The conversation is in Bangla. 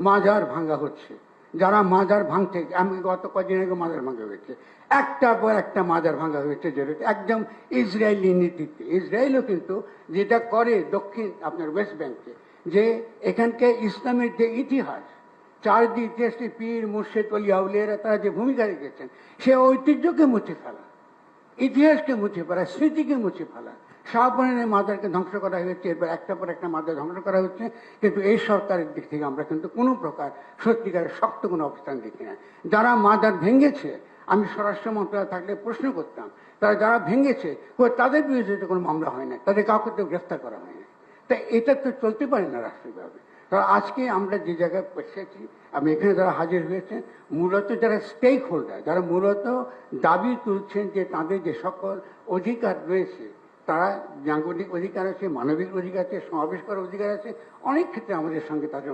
মাজার ভাঙ্গা হচ্ছে। যারা মাজার ভাঙছে, আমি গত কদিন আগে মাজার ভাঙা হয়েছে। একটার পর একটা মাজার ভাঙা হয়েছে যেটা একদম ইসরায়েলি নীতিতে ইসরায়েলও কিন্তু যেটা করে দক্ষিণ, আপনার ওয়েস্ট ব্যাংকে, যে এখানকে ইসলামের যে ইতিহাস, চারদিক ইতিহাসে পীর, মুর্শেদ, অলি, আউলিয়ারা, তারা যে ভূমিকা রেখেছেন, সে ঐতিহ্যকে মুছে ফেলা। ইতিহাসকে মুছে ফেলা, স্মৃতিকে মুছে ফেলা। শাহপুরানের মাদারকে ধ্বংস করা হয়েছে, এরপর একটা পর একটা মাদার ধ্বংস করা হচ্ছে। কিন্তু এই সরকারের দিক থেকে আমরা কিন্তু কোনো প্রকার সত্যিকারের শক্ত কোনো অবস্থান দেখি না। যারা মাদার ভেঙেছে, আমি স্বরাষ্ট্র মন্ত্রণালয় থাকলে প্রশ্ন করতাম, তারা যারা ভেঙেছে তাদের বিরুদ্ধে কোনো মামলা হয় না, তাদের কাউকে তো গ্রেফতার করা হয় না। তাই এটা তো চলতে পারে না রাষ্ট্রীয়ভাবে। কারণ আজকে আমরা যে জায়গায় পৌঁছেছি আমি এখানে যারা হাজির হয়েছেন মূলত যারা স্টেক হোল্ডার যারা মূলত দাবি তুলছেন যে তাদের যে সকল অধিকার রয়েছে, তারা নাগরিক অধিকার আছে, মানবিক অধিকার আছে, সমাবেশ করার অধিকার আছে, অনেক ক্ষেত্রে আমাদের সঙ্গে তাদের